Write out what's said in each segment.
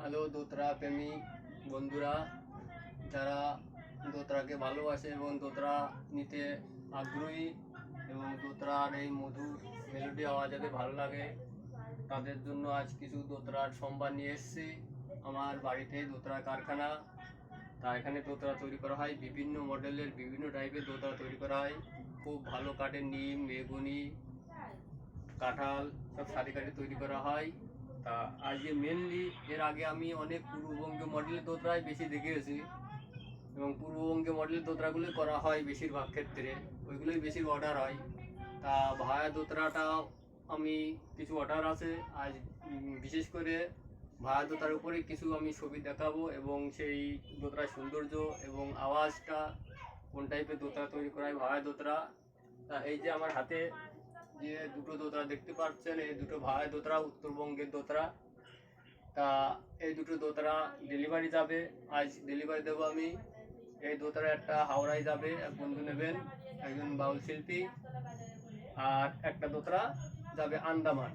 Hello দোতরা প্রেমী বন্ধুরা, যারা দোতরাকে ভালোবাসে এবং দোতরা নিতে আগ্রহী এবং দোতরার এই মধুর মেলোডি আওয়াজ যাদের ভালো লাগে, তাদের জন্য আজ কিছু দোতরার সম্বাদ নিয়ে এসেছি। আমার বাড়িতে দোতরা কারখানা, তা এখানে দোতরা তৈরি করা হয়। বিভিন্ন মডেলের, বিভিন্ন টাইপের দোতরা তৈরি করা হয়। খুব ভালো কাঠের নিম বেগুনি কাঁঠাল সব সারি কাঠে তৈরি করা হয়। তা আজকে মেনলি এর আগে আমি অনেক পূর্ববঙ্গে মডেলের দোতরাই বেশি দেখেছি এবং পূর্ববঙ্গে মডেলের দোতরাগুলি করা হয় বেশিরভাগ ক্ষেত্রে, ওইগুলোই বেশি অর্ডার হয়। তা ভায়া দোতরাটা আমি কিছু অর্ডার আছে, আজ বিশেষ করে ভায়া দোতার উপরে কিছু আমি ছবি দেখাবো এবং সেই দোতরার সৌন্দর্য এবং আওয়াজটা, কোন টাইপের দোতরা তৈরি করা হয় ভায়া দোতরা তা এই যে আমার হাতে যে দুটো দোতরা দেখতে পাচ্ছেন, এই দুটো ভাড়া দোতরা, উত্তরবঙ্গের দোতরা। তা এই দুটো দোতরা ডেলিভারি যাবে। আজ ডেলিভারি দেবো আমি। এই দোতরা একটা হাওড়ায় যাবে, এক বন্ধু নেবেন, একজন বাউল শিল্পী। আর একটা দোতরা যাবে আন্দামান।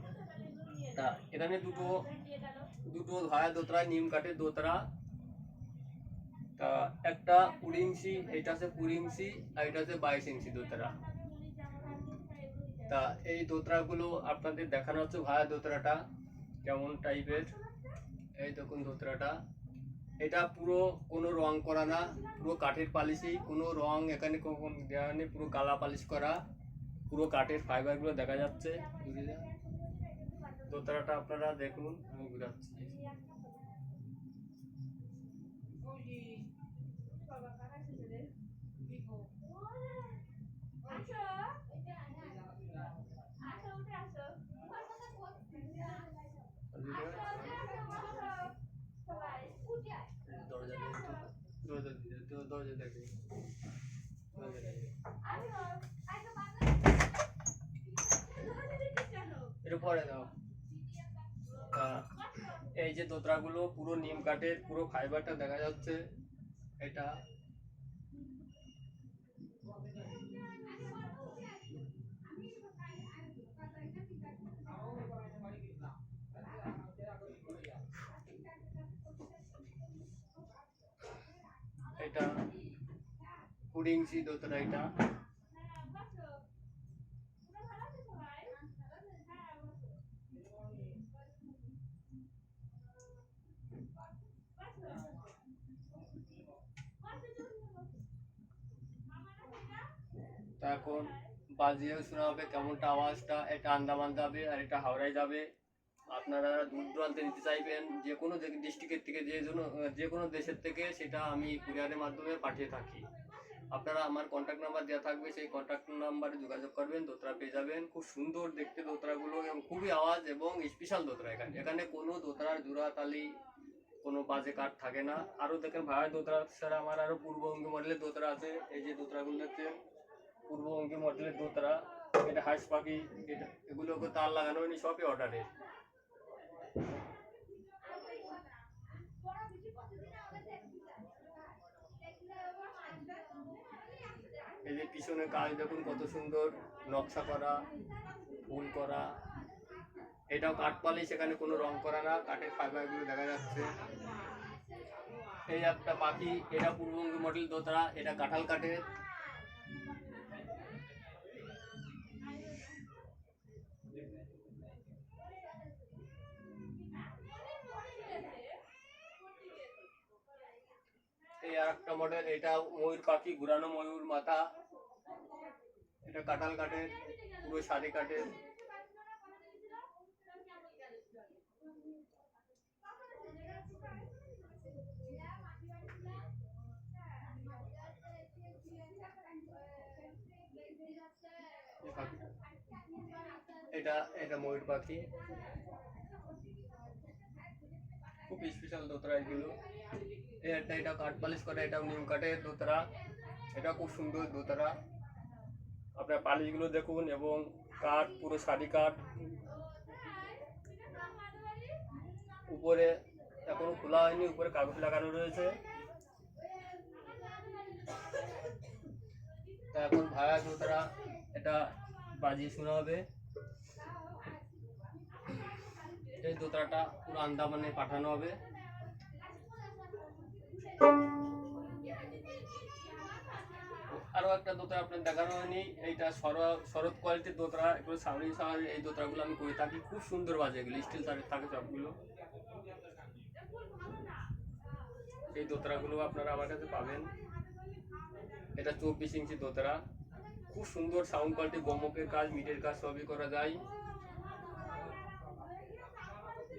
তা এখানে দুটো দুটো ভাড়া দোতরা, নিম কাঠের দোতরা। তা একটা কুড়ি ইঞ্চি এটা আছে কুড়ি ইঞ্চি, আর এটা আছে বাইশ ইঞ্চি দোতরা। তা এই দোতরাগুলো আপনাদের দেখানো হচ্ছে। ভায়া দোতরাটা কেমন টাইপের এই দেখুন দোতরাটা। এটা পুরো কোনো রং করা না, পুরো কাঠের পালিশই। কোনো রং এখানে দেওয়া নেই পুরো কালা পালিশ করা। পুরো কাঠের ফাইবারগুলো দেখা যাচ্ছে। দোতরাটা আপনারা দেখুন, আমি ঘুরাচ্ছি। দাও। এই যে দোতরাগুলো পুরো নিম কাঠের পুরো ফাইবারটা দেখা যাচ্ছে। এটা কুড়ি ইঞ্চি দোতরা এটা। এখন বাজিয়েও শোনা হবে কেমনটা আওয়াজটা, এটা আন্দামান যাবে আর এটা হাওড়ায় যাবে। আপনারা দূর দূরান্তে নিতে চাইবেন, যে কোনো ডিস্ট্রিক্টের থেকে, যে যে কোনো দেশের থেকে, সেটা আমি কুরিয়ারের মাধ্যমে পাঠিয়ে থাকি। আপনারা আমার কন্ট্যাক্ট নাম্বার দেওয়া থাকবে, সেই কন্ট্যাক্ট নাম্বারে যোগাযোগ করবেন, দোতরা পেয়ে যাবেন। খুব সুন্দর দেখতে দোতরাগুলো এবং খুবই আওয়াজ এবং স্পেশাল দোতরা এখানে। এখানে কোনো দোতরার জোড়াতালি, কোনো বাজে কাঠ থাকে না। আরও দেখেন ভাড়া দোতরা ছাড়া আমার আরও পূর্ববঙ্গী মডেলের দোতরা আছে। এই যে দোতরাগুলো দেখছেন পূর্ববঙ্গী মডেলের দোতরা, এটা হাঁস পাখি, এটা এগুলোকে তার লাগানো হয়নি, সবই অর্ডারে এই যে পিছনে কাজ দেখুন কত সুন্দর, নকশা করা, ফুল করা। এটাও কাঠ পালিশ, এখানে কোনো রং করা না, কাঠের ফাইবারগুলো দেখা যাচ্ছে। এই একটা পাখি, এটা পূর্ববঙ্গ মডেল দোতরা এটা কাঁঠাল কাঠের। একটা মডেল, এটা ময়ূর পাখি, ঘুরানো ময়ূর, মাথা, এটা কাঁঠাল কাঠের পুরো শাড়ি কাঠের এটা এটা ময়ূর পাখি। খুব স্পেশাল দোতরা এগুলো। একটা এটা কাঠ পালিশ করে, এটাও নিম কাঠের দোতরা। এটা খুব সুন্দর দোতরা। আপনার পালিশগুলো দেখুন এবং কাঠ, পুরো শাড়ি কাঠ। উপরে এখনও খোলা হয়নি, উপরে কাগজ লাগানো রয়েছে। তা এখন ভাড়া দোতরা, এটা বাজিয়ে শোনা হবে এই দোতরাটা পুরো আন্দামানে পাঠানো হবে। আরও একটা দোতরা আপনার দেখানো হয়নি, এইটা শর- শরৎ কোয়ালিটির দোতরা এগুলো সামরি সামরি এই দোতরাগুলো আমি করে থাকি, খুব সুন্দর বাজে এগুলো, স্টিল তারের থাকে সবগুলো। এই দোতরাগুলো আপনারা আমার কাছে পাবেন। এটা চব্বিশ ইঞ্চি দোতরা খুব সুন্দর সাউন্ড কোয়ালিটি গমকের কাজ, মিটের কাজ সবই করা যায়।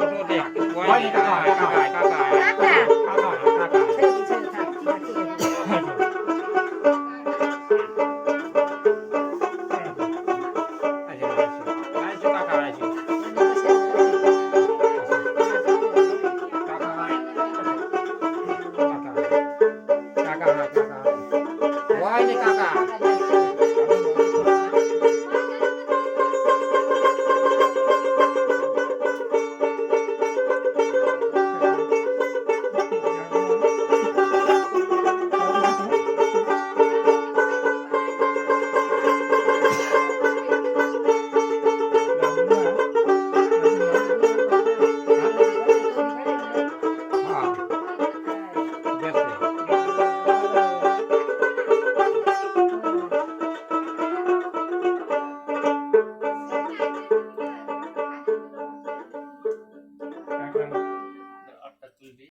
โนเด็กไว้กระต่ายกระต่กระต่